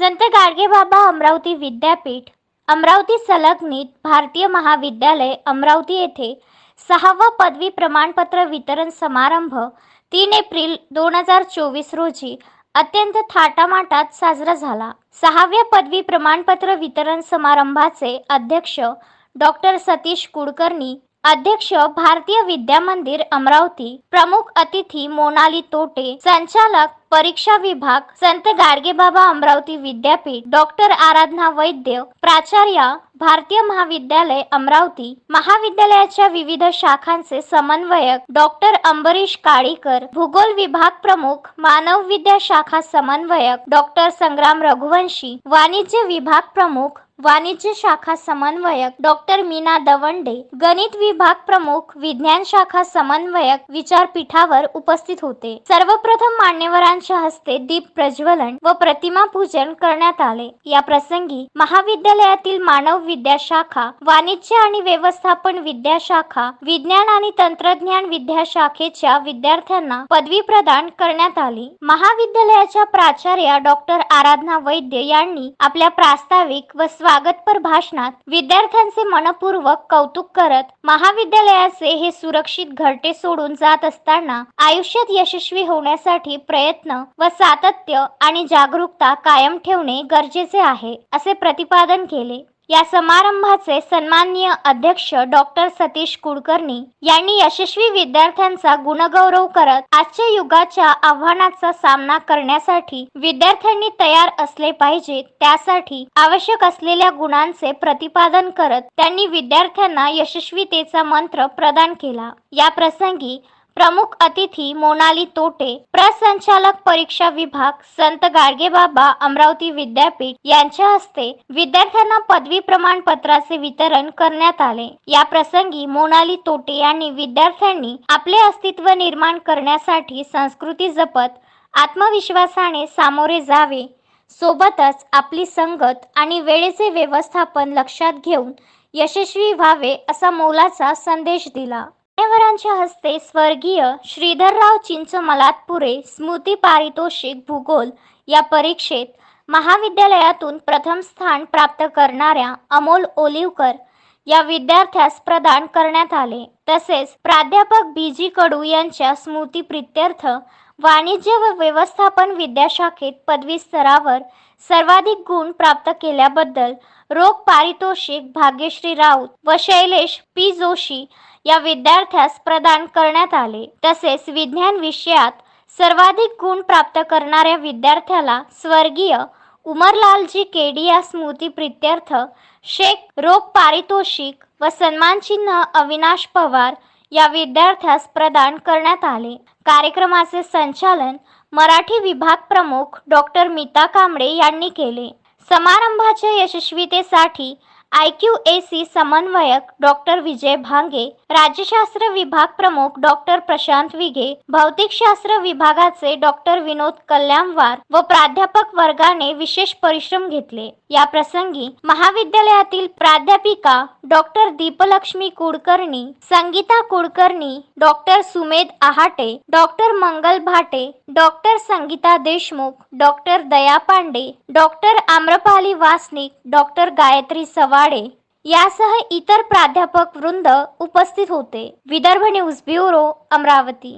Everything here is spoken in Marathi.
संत गाडगेबाबा अमरावती विद्यापीठ अमरावती संलग्नित भारतीय महाविद्यालय अमरावती येथे सहावा पदवी प्रमाणपत्र वितरण समारंभ तीन एप्रिल दोन हजार चोवीस रोजी अत्यंत थाटामाटात साजरा झाला. सहाव्या पदवी प्रमाणपत्र वितरण समारंभाचे अध्यक्ष डॉक्टर सतीश कुलकर्णी अध्यक्ष भारतीय विद्या मंदिर अमरावती प्रमुख अतिथी मोनाली तोटे संचालक परीक्षा विभाग संत गाडगेबाबा अमरावती विद्यापीठ डॉक्टर आराधना वैद्य प्राचार्य भारतीय महाविद्यालय अमरावती महाविद्यालयाच्या विविध शाखांचे समन्वयक डॉक्टर अंबरीश काळीकर भूगोल विभाग प्रमुख मानव विद्या शाखा समन्वयक डॉक्टर संग्राम रघुवंशी वाणिज्य विभाग प्रमुख वाणिज्य शाखा समन्वयक डॉक्टर मीना दवंडे गणित विभाग प्रमुख विज्ञान शाखा समन्वयक विचारपीठावर उपस्थित होते. सर्वप्रथम मान्यवरांच्या हस्ते दीप प्रज्वलन व प्रतिमा पूजन करण्यात आले. या प्रसंगी महाविद्यालयातील मानव विद्या शाखा वाणिज्य आणि व्यवस्थापन विद्या शाखा विज्ञान आणि तंत्रज्ञान विद्या शाखेच्या विद्यार्थ्यांना पदवी प्रदान करण्यात आली. महाविद्यालयाच्या प्राचार्या डॉक्टर आराधना वैद्य यांनी आपल्या प्रास्ताविक व स्वागतपर भाषणात विद्यार्थ्यांचे मनपूर्वक कौतुक करत महाविद्यालयाचे हे सुरक्षित घरटे सोडून जात असताना आयुष्यात यशस्वी होण्यासाठी प्रयत्न व सातत्य आणि जागरूकता कायम ठेवणे गरजेचे आहे असे प्रतिपादन केले. या समारंभाचे सन्माननीय अध्यक्ष डॉक्टर सतीश कुलकर्णी यांनी यशस्वी विद्यार्थ्यांचा गुणगौरव करत आजच्या युगाच्या आव्हानाचा सामना करण्यासाठी विद्यार्थ्यांनी तयार असले पाहिजे त्यासाठी आवश्यक असलेल्या गुणांचे प्रतिपादन करत त्यांनी विद्यार्थ्यांना यशस्वीतेचा मंत्र प्रदान केला. या प्रसंगी प्रमुख अतिथी मोनाली तोटे प्रसंचालक परीक्षा विभाग संत गाडगेबाबा अमरावती विद्यापीठ यांच्या हस्ते विद्यार्थ्यांना पदवी प्रमाणपत्राचे वितरण करण्यात आले. या प्रसंगी मोनाली तोटे यांनी विद्यार्थ्यांनी आपले अस्तित्व निर्माण करण्यासाठी संस्कृती जपत आत्मविश्वासाने सामोरे जावे सोबतच आपली संगत आणि वेळेचे व्यवस्थापन लक्षात घेऊन यशस्वी व्हावे असा मोलाचा संदेश दिला. मान्यवरांच्या हस्ते स्वर्गीय श्रीधरराव चिंच मलातपुरे स्मृती पारितोषिक भूगोल या परीक्षेत महाविद्यालयातून प्रथम स्थान प्राप्त करणाऱ्या अमोल ओलिवकर या विद्यार्थ्यास प्रदान करण्यात आले. तसेच प्राध्यापक बी जी कडू यांच्या स्मृती प्रित्यर्थ वाणिज्य व व्यवस्थापन विद्याशाखेत पदवी स्तरावर सर्वाधिक गुण प्राप्त केल्याबद्दल रोख पारितोषिक भाग्यश्री राऊत व शैलेश पी जोशी या विद्यार्थ्यास प्रदान करण्यात आले. तसेच विज्ञान विषयात सर्वाधिक गुण प्राप्त करणाऱ्या विद्यार्थ्याला स्वर्गीय उमरलालजी केडिया स्मृती प्रित्यर्थ शेख रोख पारितोषिक व सन्मानचिन्ह अविनाश पवार या विद्यार्थ्यास प्रदान करण्यात आले. कार्यक्रमाचे संचालन मराठी विभाग प्रमुख डॉक्टर मीता कांबळे यांनी केले. समारंभाच्या यशस्वीतेसाठी आय क्यू ए सी समन्वयक डॉक्टर विजय भांगे राज्यशास्त्र विभाग प्रमुख डॉक्टर प्रशांत विघे भौतिकशास्त्र विभागाचे डॉक्टर विनोद कल्याणवार व प्राध्यापक वर्गाने विशेष परिश्रम घेतले. या प्रसंगी महाविद्यालयातील प्राध्यापिका doctor Deeplakshmi Kudkarni Sangeeta Kudkarni doctor Sumedh Ahate doctor Mangal Bhate doctor Sangeeta Deshmukh doctor Daya Pandey doctor Amrapali Wasnik doctor Gayatri Sawade यासह इतर प्राध्यापक वृंद उपस्थित होते. Vidarbha news bureau Amravati.